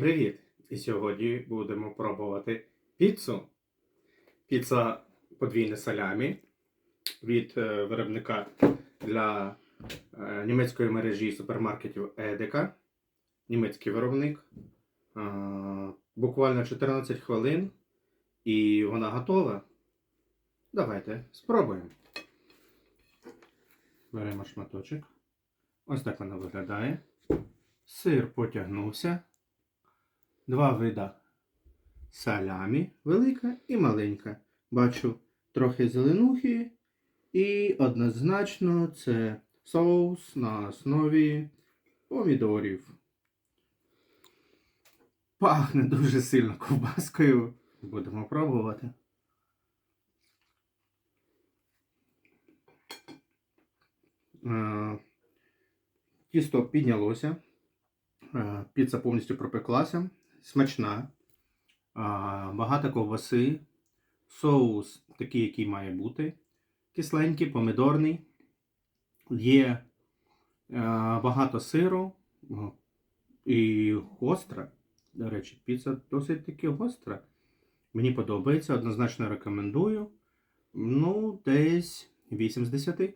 привіт! І сьогодні будемо пробувати піцу. Піца подвійне салямі від е, виробника для е, німецької мережі супермаркетів Едека. Німецький виробник. Буквально 14 хвилин і вона готова. Давайте спробуємо. Беремо шматочок. Ось так вона виглядає. Сир потягнувся. Два вида салямі, велика і маленька. Бачу трохи зеленухи. І однозначно це соус на основі помідорів. Пахне дуже сильно ковбаскою. Будемо пробувати. Е, Тісто піднялося. Е, Піца повністю пропеклася. Смачна. Багато ковбаси. Соус такий, який має бути. Кисленький, помідорний. Є е, багато сиру і гостра. До речі, піца досить таки гостра. Мені подобається, однозначно рекомендую. Ну, десь 8 з 10.